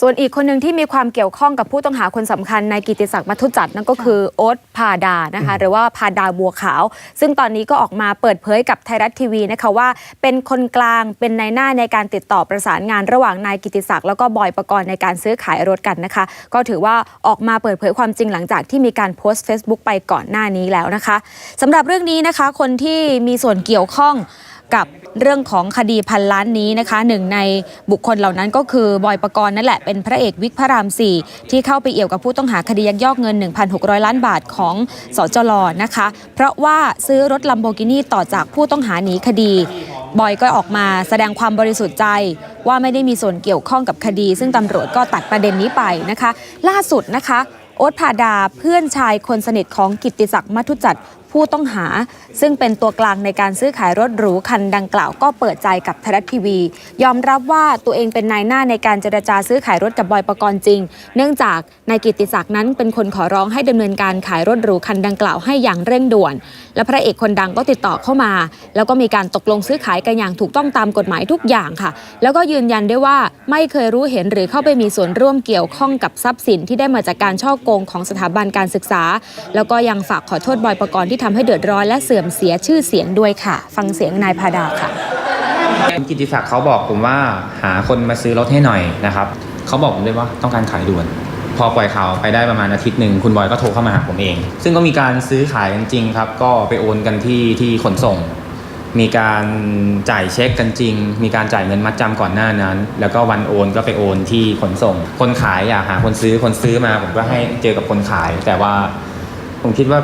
ส่วนอีกคนหนึ่งที่มีความเกี่ยวข้องกับผู้ต้องหาคนสำคัญในกิติศักดิ์มัทุจัดนั่นก็คือโอ๊ตพาดานะคะหรือว่าพาดาบัวขาว ซึ่งตอนนี้ก็ออกมาเปิดเผยกับไทยรัฐทีวีนะคะว่า เป็นคนกลางเป็นในายหน้าในการติดต่อประสานงานระหว่างนายกิติศักดิ์แล้วก็บอยประกรณ์ในการซื้อขายรถกันนะคะ ก็ถือว่าออกมาเปิดเผยความจริงหลังจากที่มีการโพสต์ Facebook ไปก่อนหน้านี้แล้วนะคะสำหรับเรื่องนี้นะคะ คนที่มีส่วนเกี่ยวข้อง กับเรื่องของคดีพันล้านนี้นะคะหนึ่งในบุคคลเหล่านั้นก็คือบอยปกรณ์นั่นแหละเป็นพระเอกวิกพระรามสี่ที่เข้าไปเอี่ยวกับผู้ต้องหาคดียักยอกเงิน 1,600 ล้านบาทของสจลนะคะ เพราะว่าซื้อรถลัมโบกินีต่อจากผู้ต้องหาหนีคดีบอยก็ออกมาแสดงความบริสุทธิ์ใจว่าไม่ได้มีส่วนเกี่ยวข้องกับคดี ซึ่งตำรวจก็ตัดประเด็นนี้ไปนะคะ ล่าสุดนะคะโอ๊ตพาดาเพื่อนชายคนสนิทของกิติศักดิ์มัทุจัด ผู้ต้องหา ซึ่งเป็นตัวกลางในการซื้อขายรถหรูคันดังกล่าวก็เปิดใจกับไทยรัฐทีวี ยอมรับว่าตัวเองเป็นนายหน้าในการเจรจาซื้อขายรถกับบอยปกรณ์จริง เนื่องจากนายกิติศักดิ์นั้นเป็นคนขอร้องให้ดำเนินการขายรถหรูคันดังกล่าวให้อย่างเร่งด่วน และพระเอกคนดังก็ติดต่อเข้ามา แล้วก็มีการตกลงซื้อขายกันอย่างถูกต้องตามกฎหมายทุกอย่างค่ะ แล้วก็ยืนยันได้ว่าไม่เคยรู้เห็นหรือเข้าไปมีส่วนร่วมเกี่ยวข้องกับทรัพย์สินที่ได้มาจากการช่อโกงของสถาบันการศึกษา แล้วก็ยังฝากขอโทษบอยปกรณ์ที่ทำให้เดือดร้อนและเสื่อมเสียชื่อเสียงด้วยค่ะ ฟังเสียงนายพาดาค่ะคุณกิติศักดิ์เขาบอกผมว่าหาคนมาซื้อรถให้หน่อยนะครับเขาบอกผมด้วยว่าต้องการขายด่วน พอปล่อยข่าวไปได้ประมาณอาทิตย์หนึ่งคุณบอยก็โทรเข้ามาหาผมเอง ซึ่งก็มีการซื้อขายกันจริงครับ ก็ไปโอนกันที่ที่ขนส่ง มีการจ่ายเช็คกันจริง มีการจ่ายเงินมัดจำก่อนหน้านั้น แล้วก็วันโอนก็ไปโอนที่ขนส่ง คนขายอยากหาคนซื้อคนซื้อมาผมก็ให้เจอกับคนขาย แต่ว่าผมคิดว่า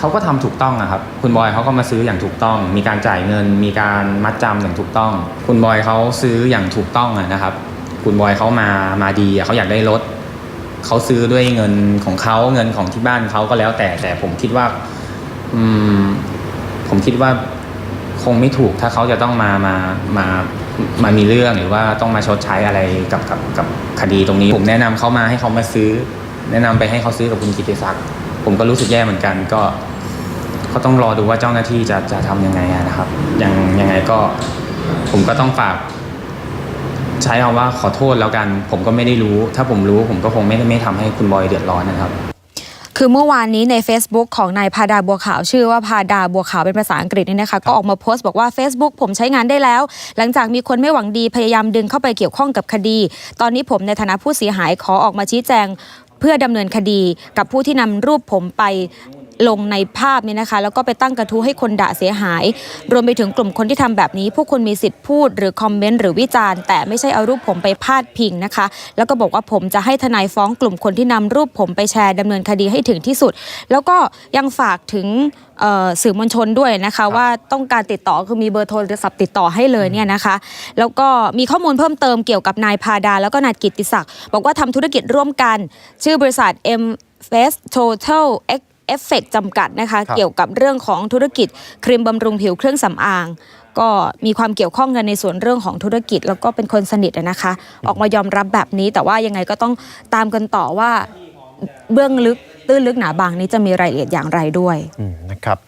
เขาก็ทำถูกต้องอะครับ คุณบอยเขาก็มาซื้ออย่างถูกต้อง มีการจ่ายเงิน มีการมัดจำอย่างถูกต้อง คุณบอยเขาซื้ออย่างถูกต้องนะครับ คุณบอยเขามามาดีเขาอยากได้รถเขาซื้อด้วยเงินของเขาเงินของที่บ้านเขาก็แล้วแต่แต่ผมคิดว่า อืม ผมคิดว่าคงไม่ถูกถ้าเขาจะต้องมามามามามีเรื่องหรือว่าต้องมาชดใช้อะไรกับกับกับคดีตรงนี้ ผมแนะนำเขามาให้เขามาซื้อ แนะนำไปให้เขาซื้อกับคุณกิติศักดิ์ผมก็รู้สึกแย่เหมือนกันก็ ก็ต้องรอดูว่าเจ้าหน้าที่จะจะทำยังไงอะนะครับยังยังไงก็ผมก็ต้องฝาก ใช้คำว่าขอโทษแล้วกัน ผมก็ไม่ได้รู้ ถ้าผมรู้ผมก็คงไม่ไม่ทำให้คุณบอยเดือดร้อนนะครับคือเมื่อวานนี้ใน Facebook ของนายพาดาบัวขาวชื่อว่าพาดาบัวขาวเป็นภาษาอังกฤษนี่นะคะ ก็ออกมาโพสต์บอกว่า Facebook ผมใช้งานได้แล้ว หลังจากมีคนไม่หวังดีพยายามดึงเข้าไปเกี่ยวข้องกับคดี ตอนนี้ผมในฐานะผู้เสียหายขอออกมาชี้แจง เพื่อดำเนินคดีกับผู้ที่นำรูปผมไป ลงในภาพนี้นะคะ แล้วก็ไปตั้งกระทู้ให้คนด่าเสียหาย รวมไปถึงกลุ่มคนที่ทำแบบนี้ พวกคุณมีสิทธิ์พูดหรือคอมเมนต์หรือวิจารณ์ แต่ไม่ใช่เอารูปผมไปพาดพิงนะคะ แล้วก็บอกว่าผมจะให้ทนายฟ้องกลุ่มคนที่นำรูปผมไปแชร์ดำเนินคดีให้ถึงที่สุด แล้วก็ยังฝากถึงเอ่อสื่อมวลชนด้วยนะคะว่าต้องการติดต่อคือมีเบอร์โทรศัพท์ติดต่อให้เลยเนี่ยนะคะ แล้วก็มีข้อมูลเพิ่มเติมเกี่ยวกับนายพาดา แล้วก็นายกิตติศักดิ์บอกว่าทำธุรกิจร่วมกัน ชื่อบริษัท M Face Total X เอฟเฟกจำกัดนะคะครับเกี่ยวกับเรื่องของธุรกิจครีมบำรุงผิวเครื่องสำอาง ก็มีความเกี่ยวข้องกันในส่วนเรื่องของธุรกิจ แล้วก็เป็นคนสนิทอะนะคะ ออกมายอมรับแบบนี้ แต่ว่ายังไงก็ต้องตามกันต่อว่าเบื้องลึกตื้นลึกหนาบางนี้จะมีรายละเอียดอย่างไรด้วยอืมนะครับ